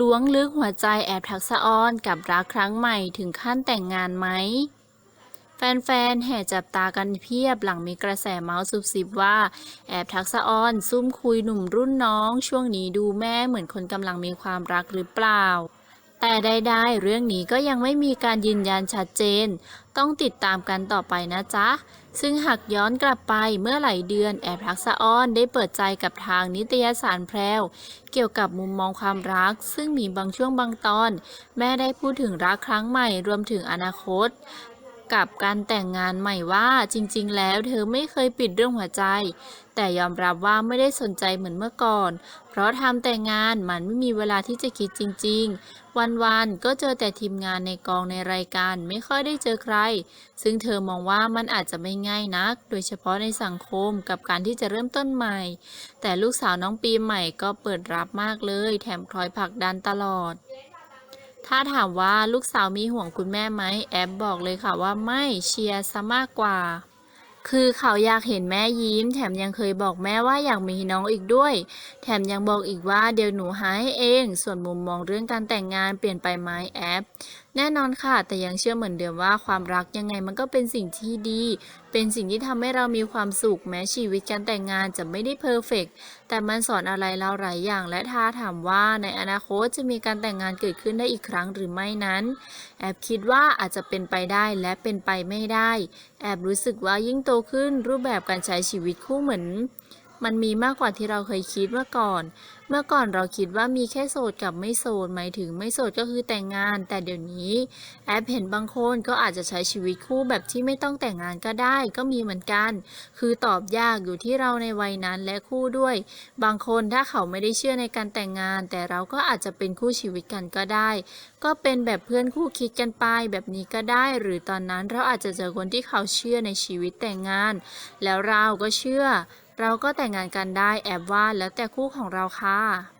ล้วงลึกหัวใจแอบทักษะออนกับรักครั้งใหม่ถึงขั้นแต่งงานไหม แฟนๆ แห่จับตากันเพียบหลังมีกระแสเมาส์ซุบซิบว่า แอบทักษะออน ซุ่มคุยหนุ่มรุ่นน้อง ช่วงนี้ดูแม่เหมือนคนกำลังมีความรักหรือเปล่า แต่ใดๆเรื่องนี้ก็ยังไม่มีการยืนยันชัดเจน ต้องติดตามกันต่อไปนะจ๊ะ ซึ่งหากย้อนกลับไปเมื่อหลายเดือนแอบรักษะอ้อนได้เปิดใจกับทางนิตยสารแพรวเกี่ยวกับมุมมองความรัก ซึ่งมีบางช่วงบางตอน แม่ได้พูดถึงรักครั้งใหม่รวมถึงอนาคต กับการแต่งงานใหม่ว่าจริง ๆ แล้วเธอไม่เคยปิดเรื่องหัวใจ แต่ยอมรับว่าไม่ได้สนใจเหมือนเมื่อก่อน เพราะทำแต่งงานมันไม่มีเวลาที่จะคิดจริง ๆ วันๆก็เจอแต่ทีมงานในกองในรายการไม่ค่อยได้เจอใคร ซึ่งเธอมองว่ามันอาจจะไม่ง่ายนัก โดยเฉพาะในสังคมกับการที่จะเริ่มต้นใหม่ แต่ลูกสาวน้องปีใหม่ก็เปิดรับมากเลย แถมคอยผลักดันตลอด ถ้าถามว่าลูกสาวมีห่วงคุณแม่ไหมแอปบอกเลยค่ะว่าไม่เชียร์ซะมากกว่า คือเขาอยากเห็นแม่ยิ้ม แถมยังเคยบอกแม่ว่าอยากมีน้องอีกด้วย แถมยังบอกอีกว่าเดี๋ยวหนูหาให้เอง ส่วนมุมมองเรื่องการแต่งงานเปลี่ยนไปไหมแอป แน่นอนค่ะ แต่ยังเชื่อเหมือนเดิมว่าความรักยังไงมันก็เป็นสิ่งที่ดี เป็นสิ่งที่ทำให้เรามีความสุขแม้ชีวิตการแต่งงานจะไม่ได้เพอร์เฟกต์แต่มันสอนอะไรเราหลายอย่าง และถ้าถามว่าในอนาคตจะมีการแต่งงานเกิดขึ้นได้อีกครั้งหรือไม่นั้น แอบคิดว่าอาจจะเป็นไปได้และเป็นไปไม่ได้ แอบรู้สึกว่ายิ่งโตขึ้นรูปแบบการใช้ชีวิตคู่เหมือน มันมีมากกว่าที่เราเคยคิดเมื่อก่อน เมื่อก่อนเราคิดว่ามีแค่โสดกับไม่โสด หมายถึงไม่โสดก็คือแต่งงาน แต่เดี๋ยวนี้ แอปเห็นบางคนก็อาจจะใช้ชีวิตคู่แบบที่ไม่ต้องแต่งงานก็ได้ก็มีเหมือนกัน คือตอบยากอยู่ที่เราในวัยนั้นและคู่ด้วย บางคนถ้าเขาไม่ได้เชื่อในการแต่งงาน แต่เราก็อาจจะเป็นคู่ชีวิตกันก็ได้ ก็เป็นแบบเพื่อนคู่คิดกันไปแบบนี้ก็ได้ หรือตอนนั้นเราอาจจะเจอคนที่เขาเชื่อในชีวิตแต่งงาน แล้วเราก็เชื่อ เราก็แต่งงานกันได้แอบว่าแล้วแต่คู่ของเราค่ะ